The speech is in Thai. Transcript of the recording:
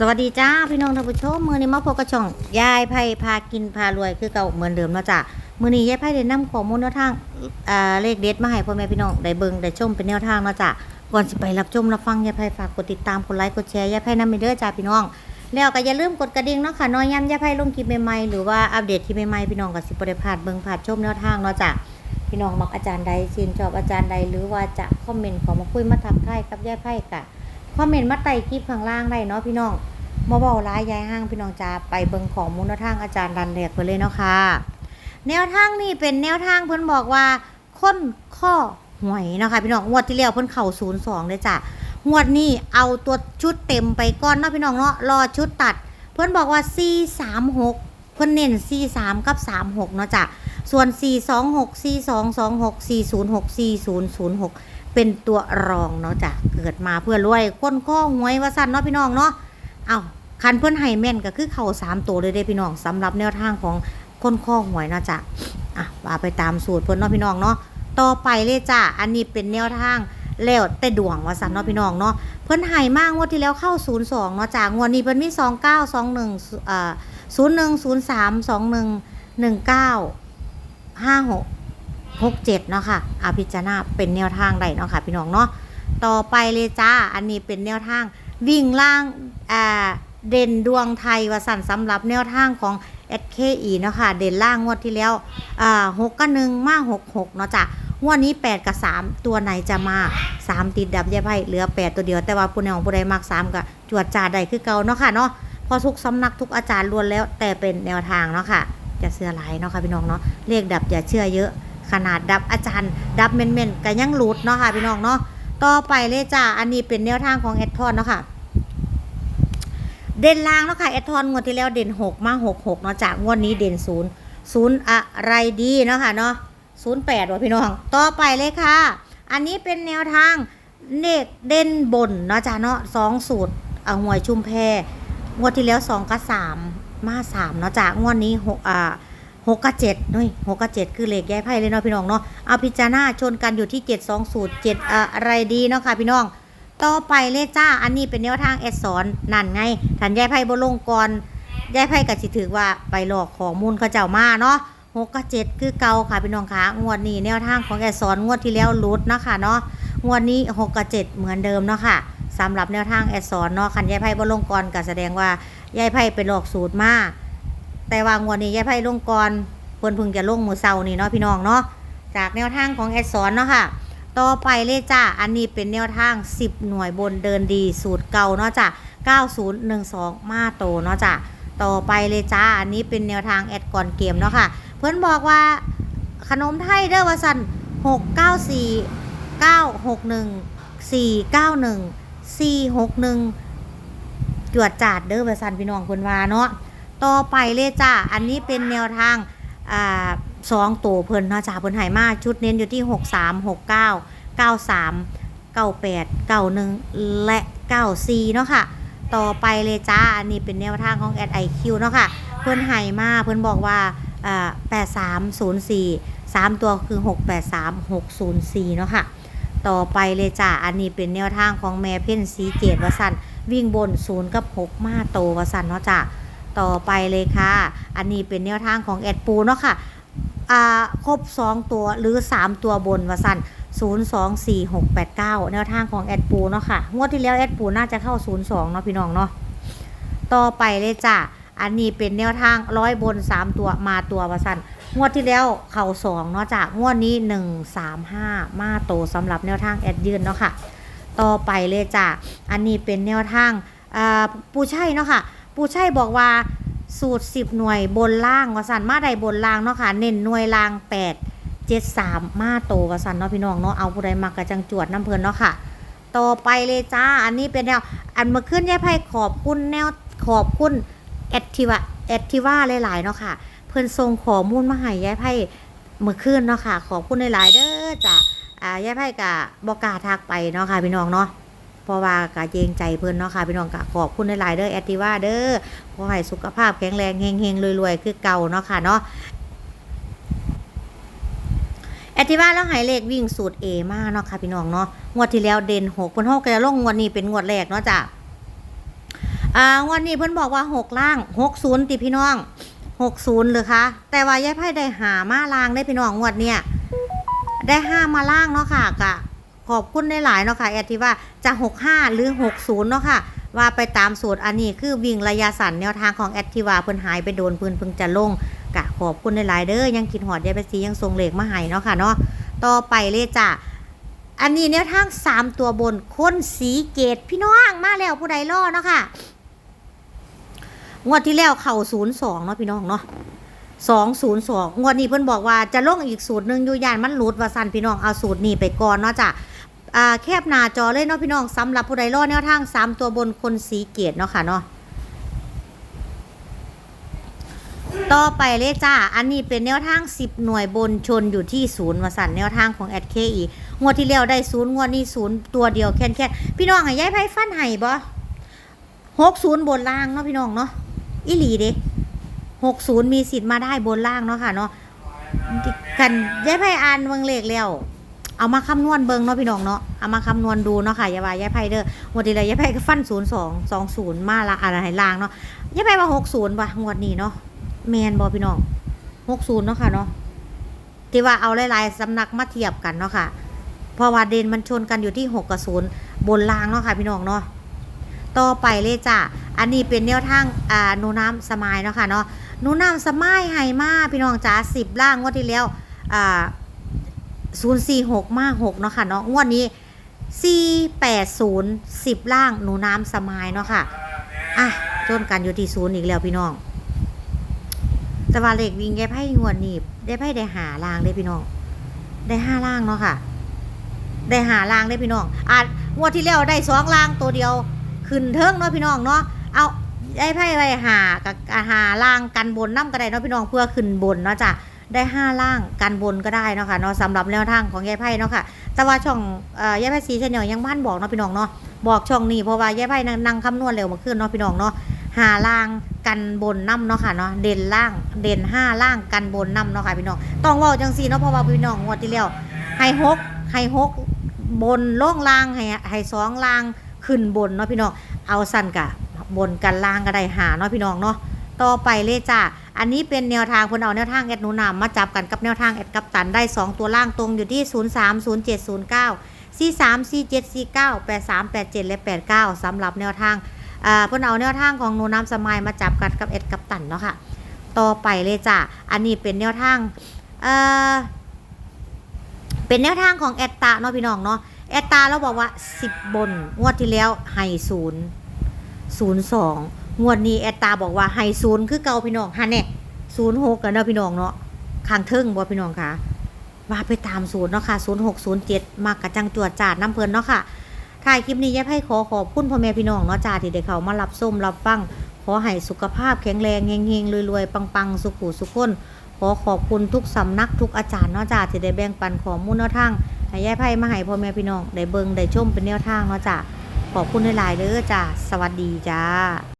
สวัสดีจ้าพี่น้องท่านผู้ชมมือนี้มาพบกับช่องยายไพ่พากินพารวยคือเก่าเหมือนเดิมเนาะจ้ะมือนี้ยายไพ่ได้นำข้อมูลแนวทางอ่าเลขเด็ดมาให้พ่อแม่พี่น้องได้เบิ่งได้ชมเป็นแนวทางเนาะจ้ะก่อนสิไปรับชมรับฟังยายไพ่ฝากกดติดตามกดไลค์กดแชร์ยายไพ่นำไปเด้อจ้าพี่น้อง แล้วก็อย่าลืมกดกระดิ่งเนาะค่ะน้อยย้ำยายไพ่ลงคลิปใหม่ๆหรือว่าอัปเดตคลิปใหม่ๆพี่น้องก็สิบ่ได้พลาดเบิ่งพลาดชมแนวทางเนาะจ้ะพี่น้องมักอาจารย์ใดชื่นชอบอาจารย์ใดหรือว่าจะคอมเมนต์ขอมาคุยมาทักทายกับยายไพ่กะ คอมเมนต์มาใต้คลิปข้างล่างได้เนาะพี่น้องมาเบาร้ายยายห้างพี่น้องจ้าไปเบิงของมูลทางอาจารย์ดันแหลกไปเลยเนาะค่ะ แนวทางนี่เป็นแนวทางเพิ่นบอกว่าค้นข้อหวยเนาะค่ะพี่น้องงวดที่แล้วเพิ่นเข่าศูนย์สองเลยจ้ะงวดนี้เอาตัวชุดเต็มไปก่อนเนาะพี่น้องเนาะรอชุดตัด เพิ่นบอกว่า 4 3 6 เพิ่นเน้น 4 3 กับ 3 6 เนาะจ้ะส่วน 4 2 6 4 2 2 6 4 0 6 4 0 0 6 เป็นตัวรองเนาะจ้ะเกิดมาเพื่อรวยค้นข้อหวยว่าสั่นเนาะพี่น้องเนาะเอาคันเพิ่อนให้แมนก็คือเข่าสามตัวเลยเด้พี่น้องสำหรับแนวทางของคนข้อหวยเนาะจ้ะอะว่าไปตามสูตรเพิ่อนเนาะพี่น้องเนาะต่อไปเลยจ้ะอันนี้เป็นแนวทางแล้วแต่ดวงว่าซันเนาะพี่น้องเนาะเพิ่นให้มากงวดที่แล้วเข้า 02เนาะจ้ะงวดนี้เพิ่นมี 29 21อ่า01 03 21 19 56 67เนาะค่ะอาพิจารณาเป็นแนวทางได้เนาะค่ะพี่น้องเนาะต่อไปเลยจ้า อันนี้เป็นแนวทางวิ่งล่างอ่าเด่นดวงไทยวสันสำหรับแนวทางของ SKE เนาะค่ะเด่นล่างงวดที่แล้วอ่าหกกับหนึ่งมาหกหกเนาะจ้ะงวดนี้ 8 กับ 3 ตัวไหนจะมา 3 ติดดับยาไพ่เหลือ 8 ตัวเดียวแต่ว่าผู้ใดของผู้ใดมัก3กับจวดจ่าใดคือเก่าเนาะค่ะเนาะพอทุกสำนักทุกอาจารย์ล้วนแล้วแต่เป็นแนวทางเนาะค่ะจะเชื่อหลายเนาะค่ะพี่น้องเนาะเลขดับอย่าเชื่อเยอะ ขนาดดับอาจารย์ ดับเม่นๆก็ยังหลุดเนาะค่ะพี่น้องเนาะต่อไปเลยจ้าอันนี้เป็นแนวทางของแอดทอนเนาะค่ะเด่นล่างเนาะค่ะแอดทอนงวดที่แล้วเด่น 6 มา 6 6เนาะจากงวดนี้เด่น0 0อะไรดีเนาะค่ะเนาะ08ว่ะพี่น้อง ต่อไปเลยค่ะ อันนี้เป็นแนวทางเนกเด่นบนเนาะจ้ะเนาะสองสูตรเอาหวยชุมแพงวดที่แล้ว2กับ3มา3เนาะจ้ะงวดนี้6อ่า 6กับ7นุ้ย6กับ7คือเลขแย้ไพ่เลยเนาะพี่น้องเนาะเอาพิจารณาชนกันอยู่ที่7 2สูตร7อะไรดีเนาะค่ะพี่น้อง ต่อไปเลยจ้าอันนี้เป็นแนวทางแอดสอนนั่นไงทันแยายไพ่บลงก่อนยายไพ่ก็สิถือว่าไปหลอกข้อมูลเขาเจ้ามาเนาะหกกับเจ็ดคือเก่าค่ะพี่น้องคะงวดนี้แนวทางของแอดสอนงวดที่แล้วรุดเนาะค่ะเนาะงวดนี้หกกับเจ็ดเหมือนเดิมเนาะค่ะสำหรับแนวทางแอดสอนเนาะคันยายไพ่บลงก่อนก็แสดงว่ายายไพ่ไปหลอกสูตรมา แต่ว่างวดนี้ยายไพ่ลงก่อนเพิ่นพิ่งจะลงมือเศร้านี่เนาะพี่น้องเนาะจากแนวทางของแอดสอนเนาะค่ะ ต่อไปเลยจ้าอันนี้เป็นแนวทาง 10 หน่วยบนเดินดีสูตรเก่าเนาะจ้ะ9012 มาโตเนาะจ้ะต่อไปเลยจ้าอันนี้เป็นแนวทางแอดก่อนเกมเนาะค่ะ เพื่อนบอกว่าขนมไทยเด้อว่าสัน694 961 491 461จวดจาดเด้อว่าสันพี่น้องคนว่าเนาะ ต่อไปเลยจ้าอันนี้เป็นแนวทางอ่าสองตัวเพิ่นเนาะจ้าเพิ่นให้มาชุดเน้นอยู่ที่ 6 3 6 9 9 3 9 8 9 1 และ 94 เนาะค่ะ ต่อไปเลยจ้า อันนี้เป็นแนวทางของ a d IQ เนาะค่ะ เพิ่นให้มาเพิ่นบอกว่าอ่า8304 3 ตัวคือ 683 604 เนาะค่ะ ต่อไปเลยจ้า อันนี้เป็นแนวทางของแม่เพ่นสีเกตวสันวิ่งบน 0 กับ 6 มาโตวสันเนาะจ้า ต่อไปเลยค่ะ อันนี้เป็นแนวทางของแอดปูเนาะค่ะครบ 2 ตัวหรือ 3 ตัวบนวสัน0 2 4 6 8 9 แนวทางของแอดปูเนาะค่ะ งวดที่แล้วแอดปูน่าจะเข้า 0 2 เนาะพี่น้องเนาะ ต่อไปเลยจ้ะ อันนี้เป็นแนวทางร้อยบน 3 ตัวมาตัววสันงวดที่แล้วเข่า2เนาะจ้ะ งวดนี้ 1 3 5 มาโตสำหรับแนวทางแอดยืนเนาะค่ะ ต่อไปเลยจ้ะ อันนี้เป็นแนวทางปูใช่เนาะค่ะ ปูใช่บอกว่าสูตร 10 หน่วยบนล่างวสันมาใดบนล่างเนาะค่ะเน้นหน่วยล่าง 8 7 3 มาโตวสันเนาะพี่น้องเนาะเอาผู้ใดมากระจังจวดน้ำเพลินเนาะค่ะ ต่อไปเลยจ้าอันนี้เป็นแนวอันมื่อขึ้นยายไพ่ขอบคุณแนวขอบคุณแอดทิวะแอดทิวาหลายๆเนาะค่ะ เพิ่นส่งขอมูลมาให้ยายไพ่มื่อคืนเนาะค่ะ ขอบคุณหลายๆเด้อจ้ะอ่ายายไพ่กะบอกาทักไปเนาะค่ะพี่น้องเนาะ เพราะว่ากะเกรงใจเพิ่นเนาะค่ะพี่น้องกะขอบคุณหลายๆเด้อแอดทิว่าเด้อขอให้สุขภาพแข็งแรงเฮงๆรวยๆคือเก่าเนาะค่ะเนาะแอดทิว่าแล้วหายเลขวิ่งสูตร A มากเนาะค่ะพี่น้องเนาะงวดที่แล้วเด่นหกเพิ่นเฮาก็จะลงงวดนี้เป็นงวดแรกเนาะจ้ะอ่างวดนี้เพิ่นบอกว่าหกล่างหกศูนย์ติพี่น้องหกศูนย์หรือคะแต่ว่ายายไพ่ได้หามาล่างได้พี่น้องงวดเนี่ยได้ห้ามาล่างเนาะค่ะกะ ขอบคุณได้หลายๆเนาะค่ะแอดที่ว่าจะหกห้าหรือหกศูนย์เนาะค่ะ ว่าไปตามสูตรอันนี้คือวิ่งระยะสั้นแนวทางของแอดที่ว่าเพิ่นหายไปโดนปืนเพิ่งจะลงกะขอบคุณได้หลายๆเด้อยังกินหอดยายไปสียังทรงเหล็กมาให้เนาะค่ะเนาะต่อไปเลยจ้ะอันนี้แนวทางสามตัวบนคนสีเกตพี่น้องมาแล้วผู้ใดรอเนาะค่ะงวดที่แล้วเข่าศูนย์สองเนาะพี่น้องเนาะสองศูนย์สองงวดนี้เพิ่นบอกว่าจะลงอีกสูตรหนึ่งอยู่ยานมันหลุดว่าสันพี่น้องเอาสูตรนี้ไปก่อนเนาะจ้ะ อ่าแคบหน้าจอเลยเนาะพี่น้องสำหรับผู้ใดรอดแนวทางสามตัวบนคนสีเกตเนาะค่ะเนาะต่อไปเลยจ้า อันนี้เป็นแนวทาง 10 หน่วยบนชนอยู่ที่ศูนย์วสันแนวทางของแอดเคอีงวดที่แล้วได้ศูนย์งวดนี้ศูนย์ตัวเดียวแค่นแค่นพี่น้องให้ย้ายไพ่ฟันไห้บ่หกศูนย์บนล่างเนาะพี่น้องเนาะอีหลีเด้หกศูนย์มีสิทธิ์มาได้บนล่างเนาะค่ะเนาะกันย้ายไพ่อ่านเบิ่งเลขแล้ว เอามาคำนวณเบิงเนาะพี่น้องเนาะเอามาคำนวณดูเนาะค่ะยาว่าย้ายไพ่เด้องวดที่แล้วยายไพ่ก็ฟันศูนย์สองสองศูนย์มาละอะไรล่างเนาะยายไพ่มาหกศูนย์ป่ะงวดนี้เนาะแมนบอพี่น้องหกศูนย์เนาะค่ะเนาะที่ว่าเอาหลายๆสำนักมาเทียบกันเนาะค่ะเพราะว่าเดนมันชนกันอยู่ที่หกกับศูนย์บนล่างเนาะค่ะพี่น้องเนาะต่อไปเลยจ้ะอันนี้เป็นแนวทางอ่านูน้ำสมายเนาะค่ะเนาะนูน้ำสมายไฮมาพี่น้องจ๋าสิบล่างงวดที่แล้วอ่า ศูนย์สี่หกมาหกเนาะค่ะเนาะงวดนี้สี่แปดศูนย์สิบล่างหนูน้ำสมายเนาะค่ะอะชนกันอยู่ที่ศูนย์อีกแล้วพี่น้องแต่ว่าเลขวิ่งแกไพ่งวดนี้ได้ไพ่ได้หาล่างได้พี่น้อง ได้ห้าล่างเนาะค่ะ ได้หาล่างได้พี่น้องอ่างวดที่แล้วได้สองล่างตัวเดียวขึ้นเทิงเนาะพี่น้องเนาะเอาได้ไพ่ไปหากับหาล่างกันบนน้ำก็ได้เนาะพี่น้องเพื่อขึ้นบนเนาะจ้ะ ได้ห้าล่างกันบนก็ได้เนาะค่ะเนาะสำหรับแนวทางของยายไพ่เนาะค่ะ แต่ว่าช่องเอ่อยายไพ่สีเชนเนียยังบ้านบอกเนาะพี่น้องเนาะบอกช่องนี้เพราะว่ายายไพ่นั่งคำนวณเร็วมาขึ้นเนาะพี่น้องเนาะหาล่างกันบนน้ำเนาะค่ะเนาะเด่นล่างเด่นห้าล่างกันบนน้ำเนาะค่ะพี่น้องต้องว่าจังสีเนาะเพราะว่าพี่น้องงวดที่แล้วให้หกให้หกบนล่องล่างให้ให้สองล่างขึ้นบนเนาะพี่น้องเอาสั้นกะบนกันล่างก็ได้หาเนาะพี่น้องเนาะต่อไปเลยจ้า อันนี้เป็นแนวทางคนเอาแนวทางแอดหนูนามมาจับกันกับแนวทางแอดกัปตันได้ 2 ตัวล่างตรงอยู่ที่ 0 3 0 7 0 9 4 3 4 7 4 9 8 3 8 7 และ 89สำหรับแนวทางอ่าเพิ่นเอาแนวทางของหนูน้ำสมัยมาจับกันกับเอ็ดกับตันเนาะค่ะ ต่อไปเลยจ้ะ อันนี้เป็นแนวทางเอ่อเป็นแนวทางของแอดตาเนาะพี่น้องเนาะแอดตาเราบอกว่า 10 บน งวดที่แล้วให้ศูนย์ศูนย์สอง งวดนี้แอดตาบอกว่าให้ศูนย์คือเก่าพี่น้องฮะเนี่ยศูนย์หกกันเนาะพี่น้องเนาะข้างเทิงบ่พี่น้องค่ะว่าไปตามศูนย์เนาะค่ะศูนย์หกศูนย์เจ็ดมากกระจังจวดจาดน้ำเพลินเนาะค่ะถ่ายคลิปนี้ยายไพ่ขอขอบคุณพ่อแม่พี่น้องเนาะจ้าที่ได้เขามารับส้มรับฟังขอให้สุขภาพแข็งแรงเฮงๆรวยๆปังๆ สุขุสุขคนขอขอบคุณทุกสำนักทุกอาจารย์เนาะจ้าที่ได้แบ่งปันข้อมูลแนวทางให้ยายไพ่มาให้พ่อแม่พี่น้องได้เบิ่งได้ชมเป็นแนวทางเนาะจ้าขอบคุณหลายๆเด้อจ้าสวัสดีจ้า